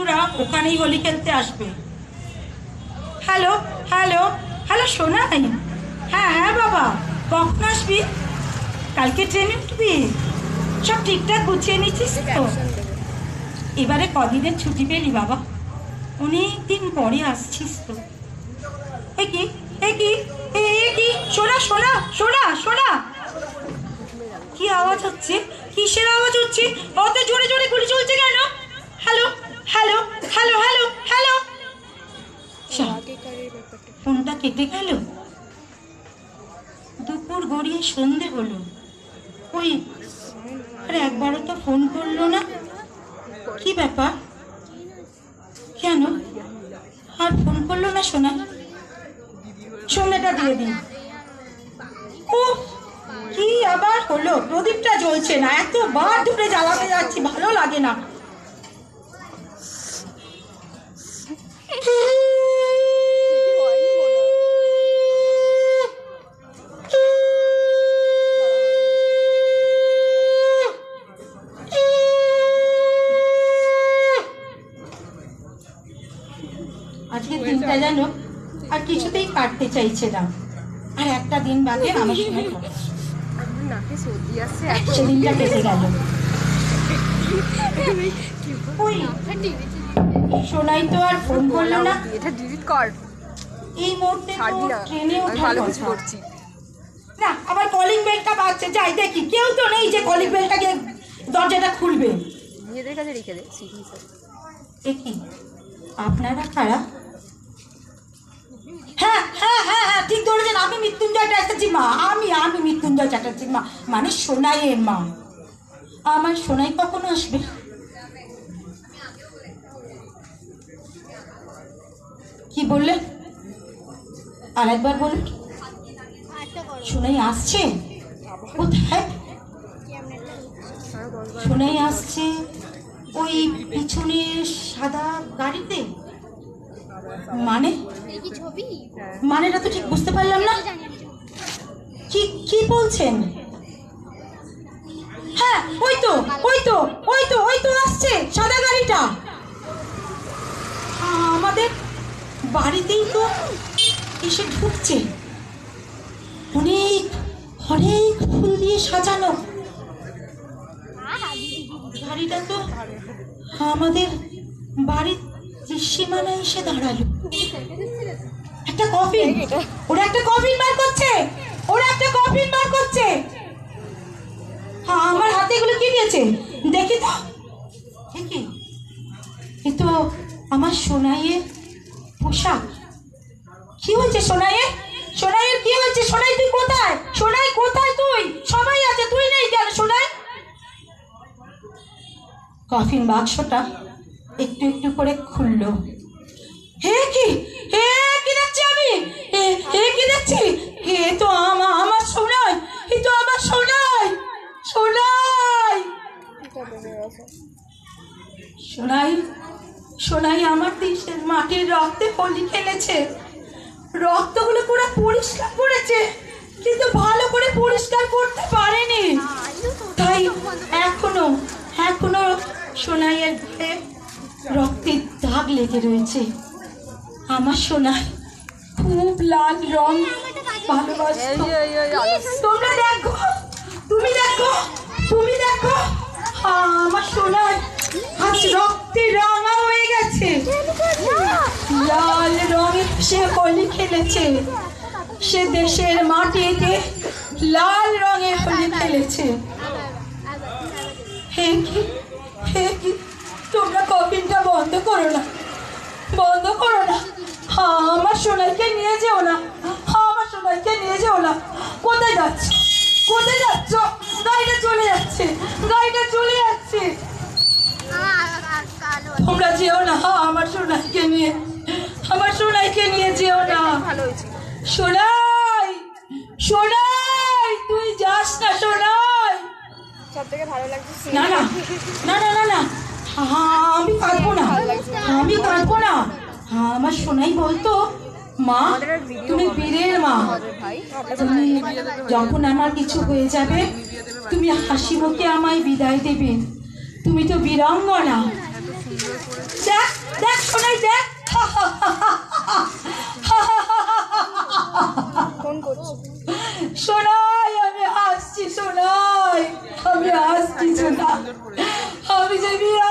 বন্ধুরা, ওখানেই হোলি খেলতে আসবে। হ্যালো হ্যালো হ্যালো শোনাই হ্যাঁ হ্যাঁ বাবা, কখন আসবি? কালকে ট্রেনে উঠবি? সব ঠিকঠাক গুছিয়ে নিচ্ছিস তো? এবারে কদিনের ছুটি পেলি, বাবা? অনেক দিন পরে আসছিস তো। এ কি? এ কি? এ কি? শোনা শোনা শোনা শোনা কি আওয়াজ হচ্ছে? কিসের আওয়াজ হচ্ছে? অত জোরে জোরে গুলি চলছে কেন? হ্যালো? ফোনটা কেটে গেল। দুপুর গড়িয়ে সন্ধে হলো। ওই আর একবারও তো ফোন করল না। কি ব্যাপার? কেন? আর ফোন করল না শোনা সন্ধ্যেটা দিয়ে দিন। ও কি আবার হলো? প্রদীপটা জ্বলছে না। এতবার ধরে জ্বালাতে যাচ্ছি, ভালো লাগে না। দিনটা যেন আর কিছুতেই কাটতে চাইছে না। আর একটা দিন বাদে আমার সঙ্গে নাকে সর্দি আসছে সেদিনটা কেটে গেল। ওই সোনাই তো আর ফোন করল না। এটা ডিলিট কর এই মুহূর্তে না ট্রেনে ভালো কিছু করছি। না আবার কলিং বেলটা বাজছে। যাই দেখি কেউ তো নেই যে কলিং বেলটা দরজাটা খুলবে। নিজেদের কাছে রেখে দে সিরিজ আপনারা কারা হ্যাঁ হ্যাঁ হ্যাঁ হ্যাঁ ঠিক ধরেছেন আমি মৃত্যুঞ্জয় চ্যাটার্জির মা আমি আমি মৃত্যুঞ্জয় চ্যাটার্জির মা। মানে সোনাইয়ের মা। আমার সোনাই কখন আসবে? কি বললেন আর একবার বলুন সোনাই আসছে? কোথায়? সোনাই আসছে ওই পিছনে সাদা গাড়িতে। মানে? মানেটা তো ঠিক বুঝতে পারলাম না। কি কি বলছেন? হ্যাঁ ওই তো ওই তো ওই তো ওই তো আসছে সাদা গাড়িটা। আমাদের বাড়িতেই তো এসে ঢুকছে। অনেক অনেক ফুল দিয়ে সাজানো। গাড়িটা তো আমাদের বাড়ির সীমানায় এসে দাঁড়াল। একটা কফিন ওরা একটা কফিন বার করছে? হ্যাঁ আমার হাতে এগুলো কি দিয়েছে দেখি তো। এ তো আমার সোনাইয়ের পোশাক। কি হয়েছে সোনাইয়ের? সোনাইয়ের কি হয়েছে? সোনাই, তুই কোথায়? সোনাই, কোথায় তুই? সবাই আছে, তুই নেই কেন সোনাই? কফিন বাক্সটা একটু একটু করে খুললো। হে কি? হে সোনাই আমার দেশের মাটির রক্তে হোলি খেলেছে। রক্তগুলো পুরো পরিষ্কার করেছে, কিন্তু ভালো করে পরিষ্কার করতে পারেনি। তাই এখনও এখনও সোনাইয়ের গায়ে রক্তের দাগ লেগে রয়েছে। আমার সোনাই খুব লাল রং ভালোবাসতো। তোমরা দেখো, তুমি দেখো তুমি দেখো। আমার সোনাই আজ রক্তে রাঙা হয়ে গেছে লাল রঙে সে হোলি খেলেছে, সে দেশের মাটিতে লাল রঙের হোলি খেলেছে। হে তোমরা কফিনটা বন্ধ করো না, বন্ধ করো না। আমার সোনাইকে নিয়ে যেও না আমার সোনাইকে নিয়ে যেও না। কোথায় যাচ্ছ? কোথায় যাচ্ছ? গাড়িটা চলে যাচ্ছে, গাড়িটা চলে যাচ্ছে। তোমরা যেও না আমার সোনাইকে নিয়ে আমার সোনাইকে নিয়ে যেও না ভালো হয়েছে সোনাই সোনাই তুই যাস না সোনাই। সব থেকে ভালো লাগছে না না না না না না। আমি কাঁদবো না। আমি কাঁদবো না। হ্যাঁ, আমার সোনাই বলতো মা তুমি। বীরের মা। তুমি যখন আমার কিছু হয়ে যাবে তুমি হাসি মুখে আমায় বিদায় দেবে। তুমি তো বীরাঙ্গনা। দেখ Gitme. Hadi Cemil.